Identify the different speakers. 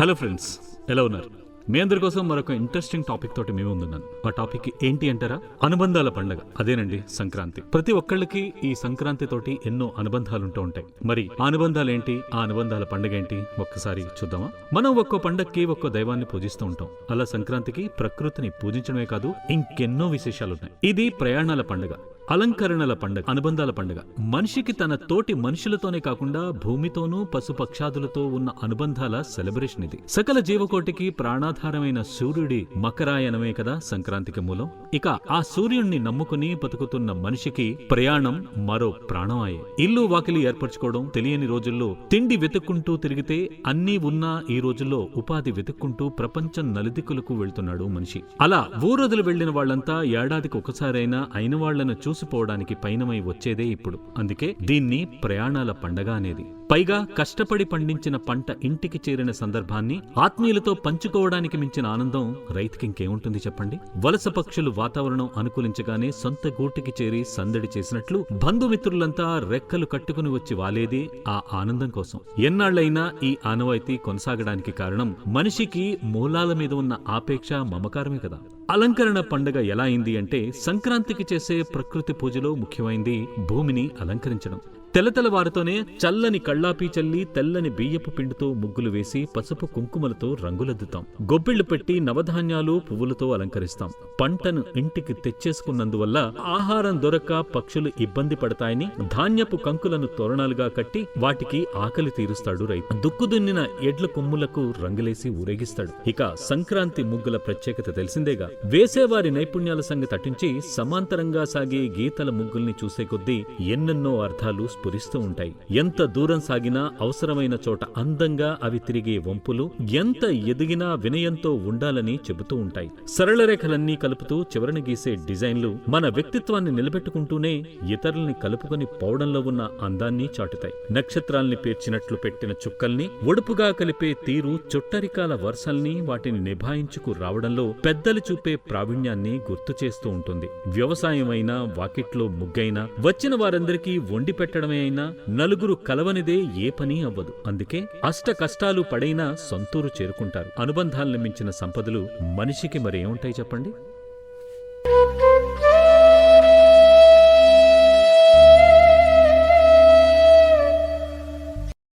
Speaker 1: Hello friends ఎలా ఉన్నారు మీ అందరి కోసం మరొక ఇంట్రెస్టింగ్ టాపిక్ తోటి మేము ముందున్నాను. ఆ టాపిక్ ఏంటి అంటారా? అనుబంధాల పండగ. అదేనండి సంక్రాంతి. ప్రతి ఒక్కళ్ళకి ఈ సంక్రాంతి తోటి ఎన్నో అనుబంధాలు ఉంటూ ఉంటాయి. మరి ఆ అనుబంధాలు ఏంటి ఆ అనుబంధాల పండగ ఏంటి ఒక్కసారి చూద్దామా? మనం ఒక్కో పండగకి ఒక్కో దైవాన్ని పూజిస్తూ ఉంటాం. అలా సంక్రాంతికి ప్రకృతిని పూజించడమే కాదు ఇంకెన్నో విశేషాలు ఉన్నాయి ఇది ప్రయాణాల పండగ. అలంకరణల పండగ అనుబంధాల పండగ. మనిషికి తన తోటి మనుషులతోనే కాకుండా భూమితోనూ పశుపక్షాదులతో ఉన్న అనుబంధాల సెలబ్రేషన్ ఇది. సకల జీవకోటికి ప్రాణాధారమైన సూర్యుడి మకరాయనమే కదా సంక్రాంతికి మూలం. ఇక ఆ సూర్యుణ్ణి నమ్ముకుని బతుకుతున్న మనిషికి ప్రయాణం మరో ప్రాణమాయే ఇల్లు వాకిలి ఏర్పరచుకోవడం తెలియని రోజుల్లో తిండి వెతుక్కుంటూ తిరిగితే అన్నీ ఉన్నా ఈ రోజుల్లో ఉపాధి వెతుక్కుంటూ ప్రపంచం నలుదిక్కులకు వెళ్తున్నాడు మనిషి. అలా ఊరొదిలి వెళ్ళిన వాళ్ళంతా ఏడాదికి ఒకసారైనా అయిన వాళ్ళను చూసిపోవడానికి పైనమై వచ్చేదే ఇప్పుడు. అందుకే దీన్ని ప్రయాణాల పండగ అనేది. పైగా కష్టపడి పండించిన పంట ఇంటికి చేరిన సందర్భాన్ని ఆత్మీయులతో పంచుకోవడానికి మించిన ఆనందం రైతుకి ఇంకేముంటుంది చెప్పండి? వలస పక్షులు వాతావరణం అనుకూలించగానే సొంత గూటికి చేరి సందడి చేసినట్లు బంధుమిత్రులంతా రెక్కలు కట్టుకుని వచ్చి వాలేదే ఆ ఆనందం కోసం. ఎన్నాళ్ళైనా ఈ ఆనవాయితీ కొనసాగడానికి కారణం మనిషికి మూలాల మీద ఉన్న ఆపేక్ష మమకారమే కదా. అలంకరణ పండగ ఎలా అయింది అంటే సంక్రాంతికి చేసే ప్రకృతి పూజలో ముఖ్యమైంది భూమిని అలంకరించడం. తెలతెలవారితోనే చల్లని కళ్ళాపి చల్లి తెల్లని బియ్యపు పిండితో ముగ్గులు వేసి పసుపు కుంకుమలతో రంగులద్దుతాం. గొబ్బిళ్ళు పెట్టి నవధాన్యాలు పువ్వులతో అలంకరిస్తాం. పంటను ఇంటికి తెచ్చేసుకున్నందువల్ల ఆహారం దొరక్క పక్షులు ఇబ్బంది పడతాయని ధాన్యపు కంకులను తోరణాలుగా కట్టి వాటికి ఆకలి తీరుస్తాడు రైతు. దుక్కుదున్నిన ఎడ్ల కొమ్ములకు రంగులేసి ఊరేగిస్తాడు. ఇక సంక్రాంతి ముగ్గుల ప్రత్యేకత తెలిసిందేగా. వేసేవారి నైపుణ్యాల సంగతి తటించి సమాంతరంగా సాగే గీతల ముగ్గుల్ని చూసే కొద్దీ ఎన్నెన్నో అర్థాలు స్ఫురిస్తూ ఉంటాయి. ఎంత దూరం సాగినా అవసరమైన చోట అందంగా అవి తిరిగే వంపులు ఎంత ఎదిగినా వినయంతో ఉండాలని చెబుతూ ఉంటాయి. సరళ రేఖలన్నీ కలుపుతూ చివరన గీసే డిజైన్లు మన వ్యక్తిత్వాన్ని నిలబెట్టుకుంటూనే ఇతరుల్ని కలుపుకొని పోవడంలో ఉన్న అందాన్ని చాటుతాయి. నక్షత్రాల్ని పేర్చినట్లు పెట్టిన చుక్కల్ని ఒడుపుగా కలిపే తీరు చుట్టరికాల వరుసల్ని వాటిని నిభాయించుకు రావడంలో పెద్దలు చూపే ప్రావీణ్యాన్ని గుర్తు చేస్తూ ఉంటుంది. వ్యవసాయమైనా వాకిట్లో ముగ్గైనా వచ్చిన వారందరికీ వండి పెట్టడం పెట్టడమే అయినా నలుగురు కలవనిదే ఏ పని అవ్వదు. అందుకే అష్ట కష్టాలు పడైనా సొంతూరు చేరుకుంటారు. అనుబంధాలను మించిన సంపదలు మనిషికి మరేముంటాయి చెప్పండి?